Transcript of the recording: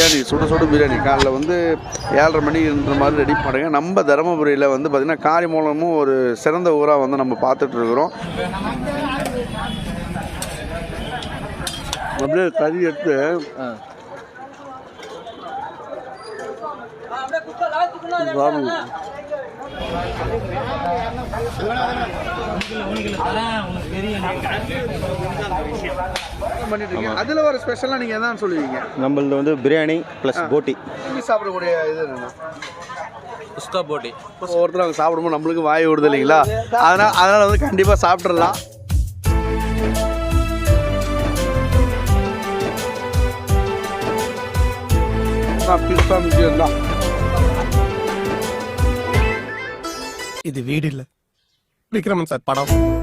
பிரியாணி சுட சுட பிரியாணி. காலைல வந்து ஏழரை மணின்ற மாதிரி ரெடி பண்ணுங்க. நம்ம தருமபுரியில் வந்து பார்த்திங்கன்னா காரிமூலமும் ஒரு சிறந்த ஊராக வந்து நம்ம பார்த்துட்டு இருக்கிறோம். அப்படியே கறி எடுத்து சாப்பிடுங்க. பண்ணிட்டு இருக்கீங்க அதில் வர ஸ்பெஷலாக நீங்கள் என்ன சொல்லுவீங்க? நம்மளது வந்து பிரியாணி ப்ளஸ் போட்டி. சாப்பிடக்கூடிய இது என்னன்னா? உஸ்கா போட்டி. ஒவ்வொருத்தரும் அவங்க சாப்பிடும்போது நம்மளுக்கு வாய் விடுது இல்லைங்களா? அதனால் அதனால் வந்து கண்டிப்பாக சாப்பிட்றலாம் பிஸ்தா மிஷின் இது வீடு இல்ல. விக்ரமன் சார் படம்.